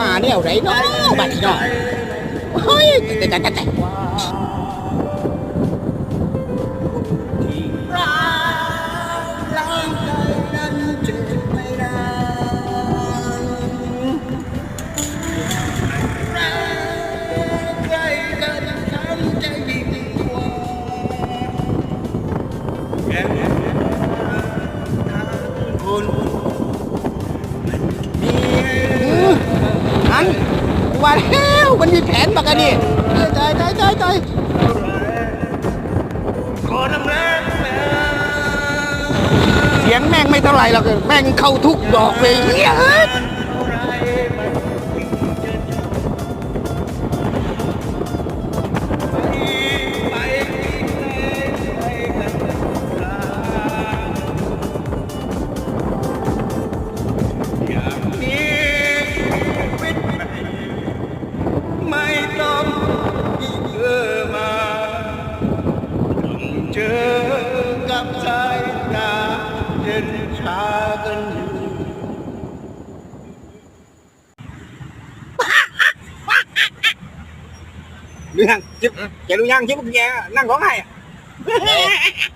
มาเนี่ยไรเนาะบัดนี้เนาะเฮ้ยแต่แต่แต่แต่อั ว่าแล้วมันมีแผนปะกันนี่ใจใจใจใจเสียงแม่งไม่เท่าไหร่หรอกแม่งเข้าทุกดอกเลยเฮ้ย เดินชากันอยู่รู้ยังจิ๊บแก